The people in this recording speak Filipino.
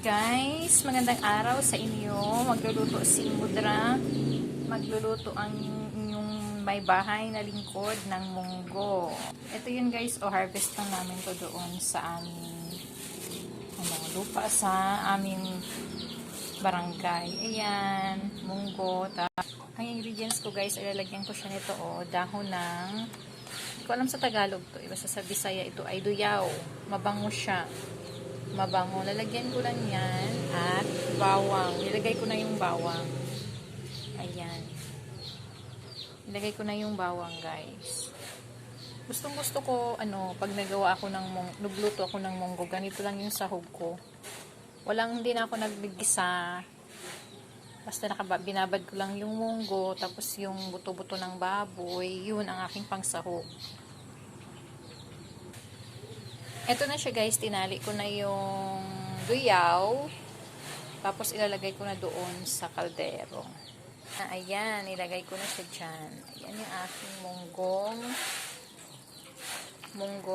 Guys, magandang araw sa inyo. Magluluto si Mudra. Magluluto ang inyong may bahay na lingkod ng munggo. Ito yun guys, o harvest lang namin to doon sa aming ano, lupa sa aming barangay. Ayan, munggo. Ang ingredients ko guys, ilalagyan ko siya nito o dahon ng hindi ko alam sa Tagalog to. Iba sa Bisaya ito ay duyaw. Mabango siya mabango. Lalagyan ko lang yan at bawang. Nilagay ko na yung bawang. Ayan. Nilagay ko na yung bawang, guys. Gustong gusto ko, ano, pag nagawa ako ng, nagluto ako ng munggo, ganito lang yung sahog ko. Walang, hindi na ako nagbigisa. Basta nakaba, binabad ko lang yung munggo, tapos yung buto-buto ng baboy, yun ang aking pangsahog. Ito na siya guys, tinali ko na yung duyaw. Tapos ilalagay ko na doon sa kaldero. Ah, ayan, ilagay ko na siya dyan. Ayan yung aking munggong munggo